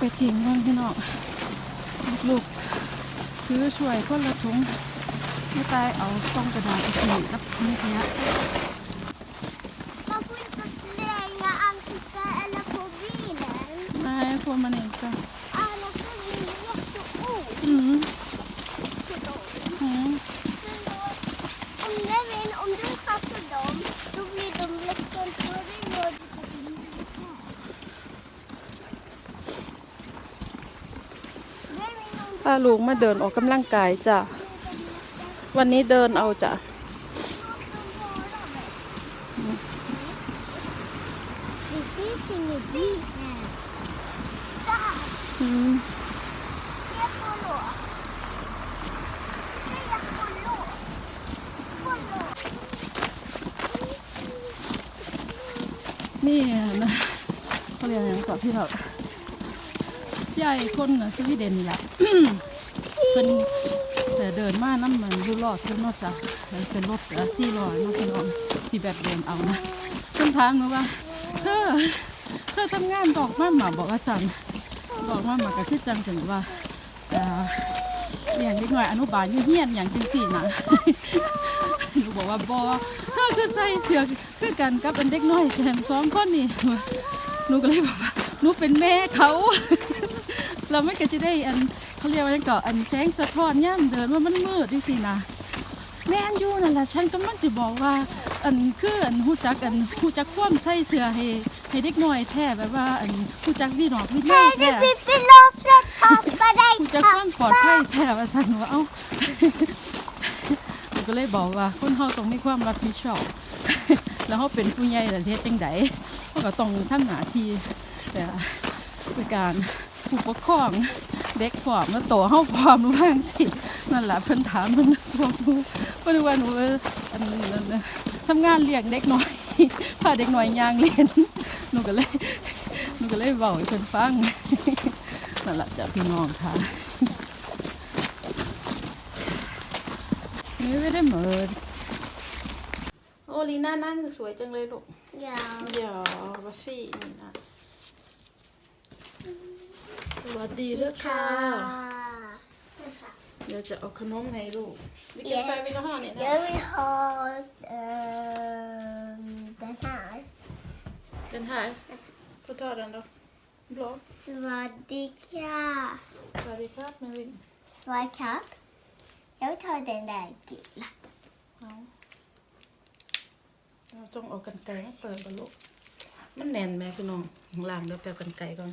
ไปทิ้งกันพี่น้องลูกถือช่วยคนละถุงไม่ตายเอากล้องกระดาษไปทิ้งกับนี่ขยะ Man får inte slänga ansiktet eller på bilen. นายพวกมันเองจ้ะ ป้าลุงมาเดินออกกำลังกายจ้ะ วันนี้เดินเอาจ้ะ นี่นะเขาเรียกยังก่อนพี่เรา ยายคนสวีเดนนี่แหละเพิ่นแต่เดินมาน้ำมันรูรอดเพิ่นนอกจากเป็นรถซี่ลอยเนาะพี่น้องที่แบบเดินเอานะเพิ่นถามหนูว่าเธอเธอทำงานบอกมาหมาบอกว่าสั่นบอกมาหมาก็คือจังถึงว่าเอ่ย่างเล็กน้อยอนุบาลอยู่เฮียนอย่างจังสี่นะหนูบอกว่าบอเธอคือใส่เสื้อคือกันกับอันเด็กน้อยแถมสองคนนี่หนูก็เลยบอกว่าหนูเป็นแม่เขา เราไม่ก็จะได้อันเขาเรียกว่าหยังก็อันแสงสะท้อนย่ำเดินว่ามันมืดดิสินะแม่นอยู่นั่นแหละฉันก็มันจะบอกว่า อันคืออันหูจักอันหูจักคว่ำใส่เสื้อให้ให้เด็กน้อยแท้แบบว่าอันหูจักวีดอกวีนอย Hej, แท้ det blir förlåt pappa dig หูจักความปลอดภัยแท้ว่าสันว่าเอ้าก็เลยบอกว่าคนเฮาต้องมีความรับผิดชอบ แล้วเขาเป็นผู้ใหญ่แต่เฮ็ดจังไดเขาก็ต้องทำหน้าที่แต่คือการ ผู้ปกครอง เด็กพร้อมแล้วโตเฮาพร้อมรู้บ้างสินั่นแหละเพิ่นถามเพิ่นบอกหนูเพิ่นว่าหนูเอออันนั้นน่ะทำงานเลี้ยงเด็กน้อยพาเด็กน้อยย่างเรียนหนูก็เลยหนูก็เลยเว้าให้เพิ่นฟังนั่นแหละจ้ะพี่น้องค่ะนี่ไม่ได้เหมือนโอ้ลีน่านั่งสวยจังเลยลูก Ja. อย่าบัฟฟี่นี่นะส วัสดีเด้อค่ะ เดี๋ยวจะเอาขนมให้ลูกวิกเก็ตไฟวิลาห้าเนี่ยนะ Jag vill ha ehm, den här. เป็น här får ta den då blå Svadika. สวัสดีครับแม่วิน Svadkapp. Jag vill ta den där gula. เอาเราต้องเอากันไกลมาเปิดบลูก มันแน่นแม่พี่น้องข้างล่างเดี๋ยวแปลกันไกลก่อน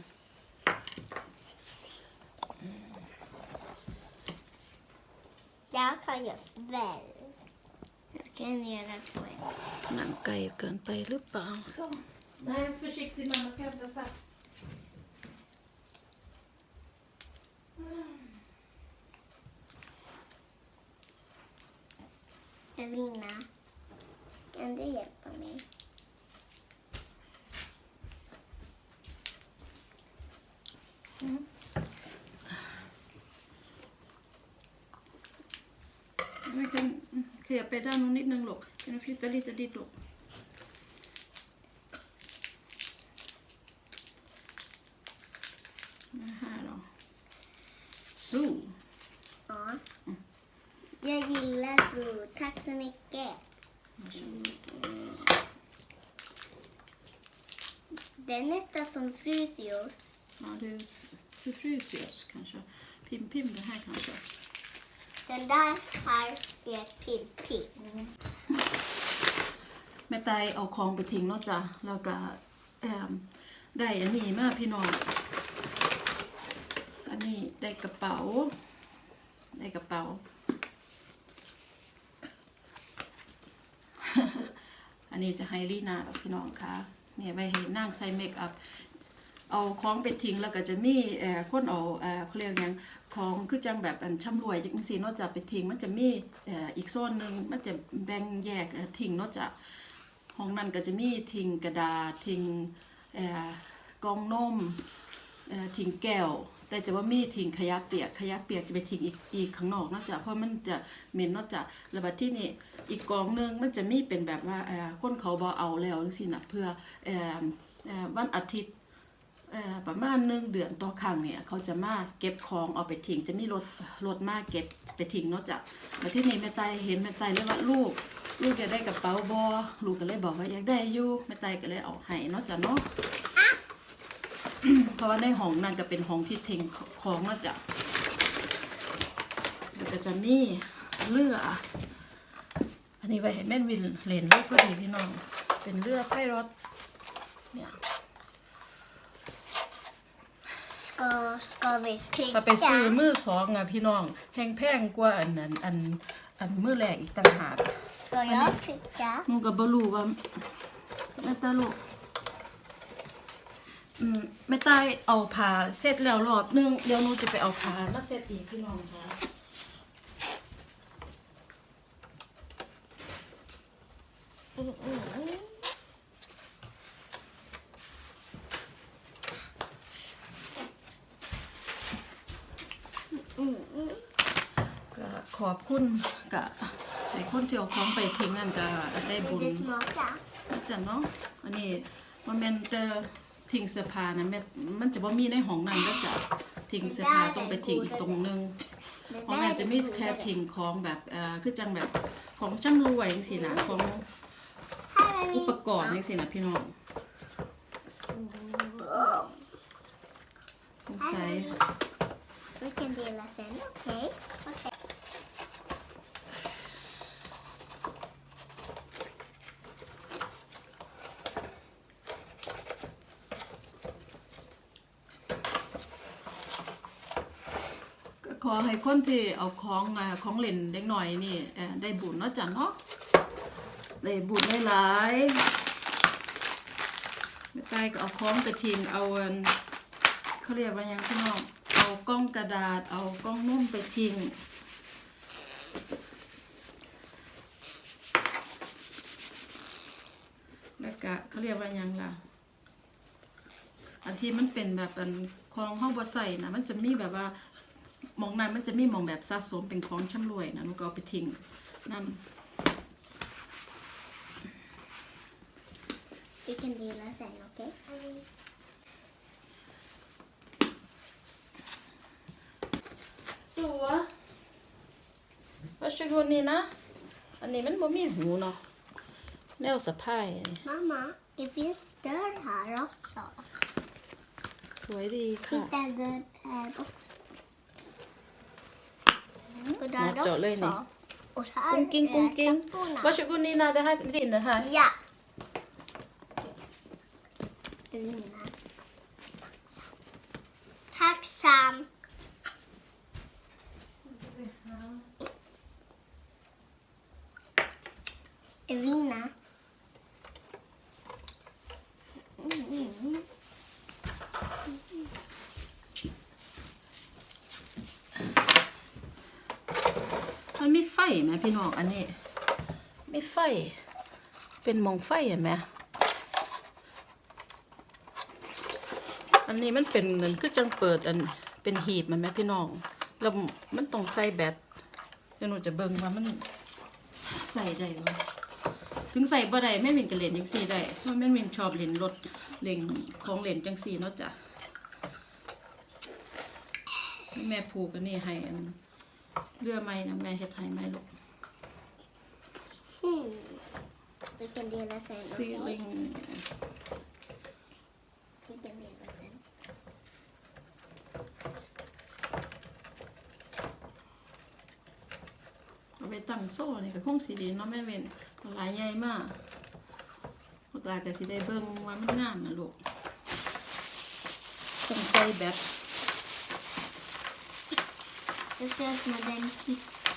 Jag kan göra väl. Jag kan göra två. หนังไก่เกินไปหรือเปล่า så Nej, försiktigt mamma ska hämta sax. Evelina, kan du hjälpa mig? Vi kan krypa där någon liten lock. Kan du flytta lite dit lock? Den här då. Så. Ja. Jag gillar så. Tack så mycket. Det är nästan som frusjuice. Ja, det är suffrusjös kanske. Pim Pim det här kanske. Den där här är ett pill-pill. แม่ตายเอาของไปทิ้งเนาะจ้ะแล้วก็แอมได้อันนี้มาพี่น้องอันนี้ได้กระเป๋า ได้กระเป๋า อันนี้จะให้ลีนากับพี่น้องคะเนี่ยไปให้นั่งใส่เมคอัพ เอาของไปทิ้งแล้วก็จะมีเอ่อคนเอาเอ่อเขาเรียกยังของคือจังแบบอันช่ำรวยจังซี่เนาะจะไปทิ้งมันจะมีเอ่ออีกโซนหนึงมันจะแบ่งแยกเอ่อทิ้งเนาะจะห้องนั้นก็จะมีทิ้งกระดาษทิ้งเอ่อกล่องนมเอ่อทิ้งแก้ว แต่จะว่ามีทิ้งขยะเปียกขยะเปียกจะไปทิ้งอีกอีกข้างนอกเนาะจ้ะเพราะมันจะเหม็นเนาะจ้ะแล้วบัดที่นี่อีกกองหนึงมันจะมีเป็นแบบว่าเอ่อคนเขาบ่เอาแล้วจังซี่น่ะเพื่อเอ่อ เอ่อวันอาทิตย์ ประมาณหนึ่งเดือนต่อครั้งเนี่ยเขาจะมาเก็บของเอาไปทิ้งจะมีรถรถมาเก็บไปทิ้งเนาะจ้ะแล้วที่นี่แม่ไตเห็นแม่ไตเลยว่าลูก ลูกอยากได้กระเป๋าบอลูกก็เลยบอกว่าอยากได้อยู่แม่ไตก็เลยเอาให้เนาะจ้ะเนาะเพราะว่าในห้องนั่นก็เป็นห้องที่ทิ้งของเนาะจ้ะแล้วก็จะมีเรืออันนี้ไว้ให้แม่วินเลนลูกพอดีพี่น้อง เป็นเรือไฟรถเนี่ย Ska, ska vi ก็ไปซื้อ klicka? มือสองอะพี่น้องแพงแพงกว่าอันนั้นอันอันมือแรกอีกต่างหาก Ska jag klicka? หนูก็บ่รู้ว่าแม่ตาลูกอืมแม่ตายเอาผ้าเสร็จแล้วรอบนึงเดี๋ยวหนูจะไปเอาผ้ามาเสร็จอีกพี่น้องค่ะก็ ขอบคุณกับไอ้คนที่เอาของไปทิ้งนั่นก็ได้บุญจ้ะเนาะอันนี้มันแม่นแต่ทิ้งเสื้อผ้านะแม่มันจะบ่มีในห้องนั้นก็จะทิ้งเสื้อผ้าต้องไปทิ้งอีกตรงนึงห้องนั้นจะมีแค่ทิ้งของแบบเอ่อคือจังแบบของจำรวยจังซี่นะของอุปกรณ์จังซี่นะพี่น้องสงสัย Vi kan dela sen, okej? Okej. ก็ ขอให้คนที่เอาของของเล่นเด็กหน่อยนี่ได้บุญเนาะจ้ะเนาะได้บุญหลายๆไม่ตายก็เอาของไปทิ้งเอาเขาเรียกว่ายังพี่น้องเอากล้องกระดาษ เอากล้องนุ่มไปทิ้งแล้วก็เขาเรียกว่ายังล่ะ อันที่มันเป็นแบบอันของห้องบ่ใส่นะมันจะมีแบบว่า มองนั้นมันจะมีหมองแบบสะสมเป็นของช่ำรวยนะหนูก็เอาไปทิ้งนั่น Vi kan dela sen, okej? สัววัชกุนี่นะ อันนี้มันบ่มีหูเนาะแนวสะพาย Mamma, det finns dörr här också. สวยดีค่ะ Finns det en dörr här också? Och Ja, där då, Leni. också. Och här กุ้งกิ้งกุ้งกิ้ง är trapporna. วัชกุนี่นะ det här är din det här Ja. Elina. Tacksam. Elina. Mm. มันมี ไฟไหมพี่น้องอันนี้มีไฟ เป็นมองไฟเห็นไหมอันนี้มันเป็นเหมือนคือจังเปิดอันเป็นหีบมันไหมพี่น้องแล้วมันต้องใส่แบตเดี๋ยวหนูจะเบิ่งว่ามันใส่ได้บ่ถึงใส่บ่ได้แม่นวินก็เล่นจังซี่ได้เพราะแม่นวินชอบเล่นรถเล่นของเล่นจังซี่เนาะจ้ะแม่ผูกอันนี้ให้อัน เรือไม่นะแม่เฮ็ดให้ไม่ลูก Hmm. Vi kan dela sen, ซี okej? ลิง Vi kan dela sen. เอาไปตั้งโซ่นี่ก็คงสีดีเนาะแม่เวนมันหลายใหญ่มากพวกตาก็สิได้เบิ่งว่ามันงามนะลูกต้องใส่แบบ Det ser ut som en kista.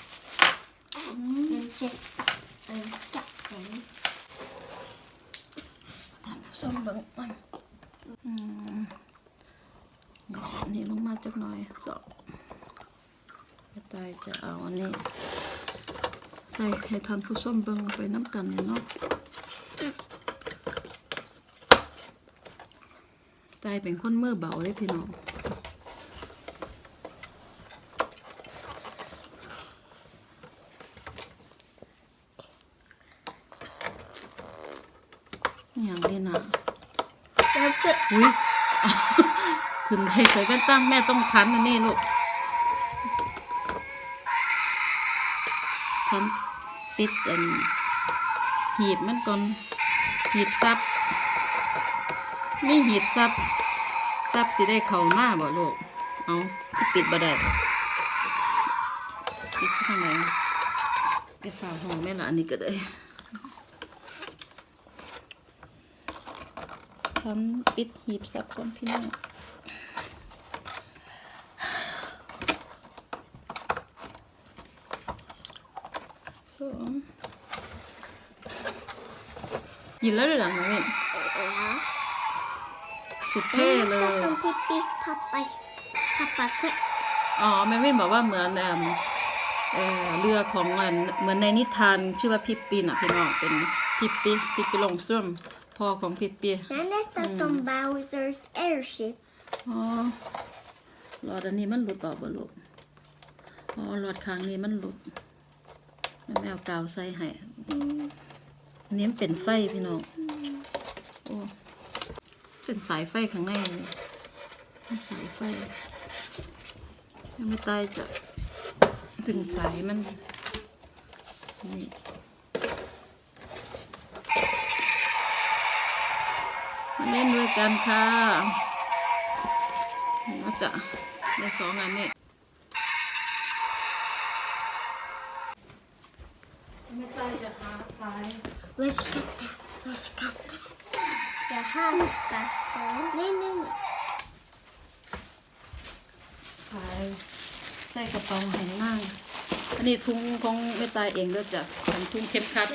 En kista. En skatten. ทำผู้ชมเบิ่งมันอืมเดี๋ยวอันนี้ลงมาจักหน่อยสองแม่ตายจะเอาอันนี้ ใส่ให้ท่านผู้ชมเบิ่งไปน้ำกันเนี่ยเนาะตายเป็นคนมือเบาเลยพี่น้อง อย่างนี้นะ Jag tror... อุ้ยขึ้นได้ใส่แว่นตาแม่ต้องทันอันนี้ลูกทันปิดอันหีบมันก่อนหีบซับมีหีบซับซับสิได้เข้ามาบ่ลูกเอาคือปิดบ่ได้ปิดข้างในไปฝากห้องแม่ละอันนี้ก็ได้ ทำปิดหีบซับก่อนพี่น้องสองยินแล้วด้วยเหรอน้องเว้น Ja. สุดเท่ Det เล är ย som Pippis pappa, pappa själv. อ๋อแมวินบอกว่าเหมือนเอิ่มเอ่อเรือของมันเหมือนในนิทานชื่อว่าพิปปีน่ะพี่น้องเป็นพิปปีพิปปีลงซ่วมพ่อของพิปปี Det är nästan som Bowsers airship. อ๋อหลอดอันนี้มันหลุดออกบ่ลูกอ๋อหลอดข้างนี้มันหลุดแม่แมวกาวใส่ให้อันนี้มันเป็นไฟพี่น้องโอ้เป็นสายไฟข้างในเลยเป็นสายไฟ ยังไม่ตายจะถึงสายมันนี่ เล่นด้วยกันค่ะมาจะได้สองอันนี้ไม่ตาจะหาสาย Vad ska det? Vad ska det? Jag har pappa. Nej, nej, nej. สายใส่กระเป๋าแห่งนั่งอันนี้ทุงของไม่ตายเองด้วยจ้ะทุงเข้มขัด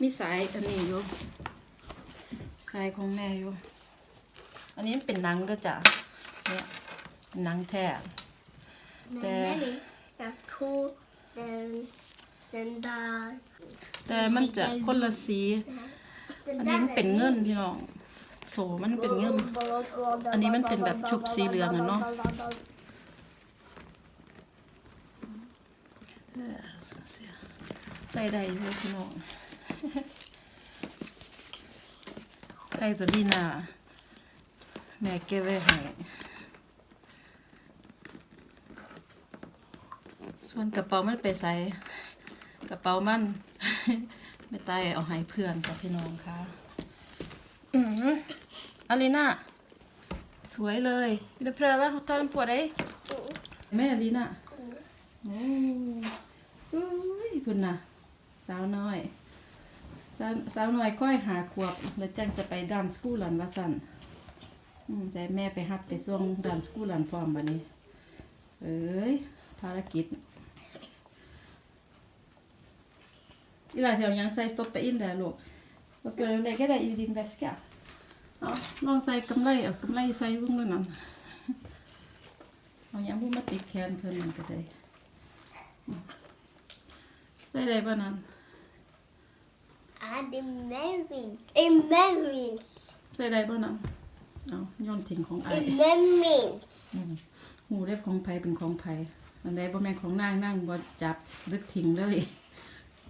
มีสายอันนี้อยู่สายของแม่อยู่ อันนี้เป็นหนังก็จ้ะเนี่ยนหนังแท้ Men nej, jag tog den, den där. แต่มันจะคนละสีอันนี้มันเป็นเงินพี่น้องโสมันเป็นเงินอันนี้มันเป็นแบบชุบสีเหลืองอะเนาะใส่ได้พี่น้อง ใส่ตัวนี้นาแม่เก็บไว้ให้ส่วนกระเป๋ามันไปใส่กระเป๋ามันไม่ตายเอาให้เพื่อนกับพี่น้องค่ะอืมอาลีน่าสวยเลยเดี๋ยวเพลว่าเขาทำปวดได้แม่อาลีน่าโอ้อุ้ยคุณน่ะสาวน้อย สาวสาวน้อยก้อยหาขวบ แล้วจังจะไปดันสกูลันว่าสันใจแม่ไปฮับไปส่วงดันสกูลันพร้อมบัดนี้ เอ้ย ภารกิจอีหลาแถวยังใส่สต็อปไปอิน där låg vad ska du lägga där i din väska ja ลองใส่กำไรเอากำไรใส่ลุงด้วยนั่นเอายังพูมาติดแขนเพิ่นนั่นก็ได้อืมใส่ได้ป่ะนั่น Är det Melvin? Det är Melvins. ใส่ได้ป่ะนั่นเอาย้อนทิ้งของไอ Det är Melvins. อืมหูเล็บของไผเป็นของไผอันใดบ่แม่นของนางนั่งบ่จับดึกทิ้งเลย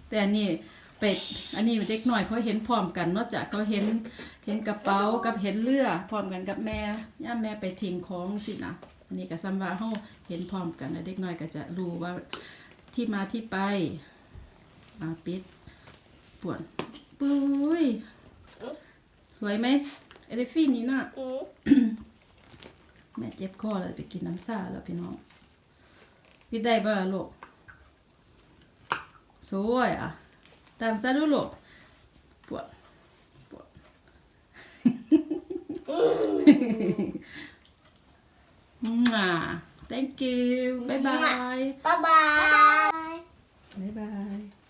แต่อันนี้เป็ดอันนี้เด็กน้อยเขาเห็นพร้อมกันเนอกจากเขาเห็นเห็นกระเป๋ากับเห็นเรือพร้อมกันกับแม่ย่าแม่ไปทิ้งของสินะอันนี้ก็ซ้ำว่าเฮาเห็นพร้อมกันแล้วเด็กน้อยก็จะรู้ว่าที่มาที่ไปอาปิด ปวดปุ้ยสวยไหมเอลิฟี่นี่น่ะ Mm. แม่เจ็บคอเลยไปกินน้ำซ่าแล้วพี่น้องปิดได้บ่ล่ะลูกสวยอะ ตามซะดูลูกปวดปวดอ่า thank you บ๊ายบาย Bye bye. บ๊ายบาย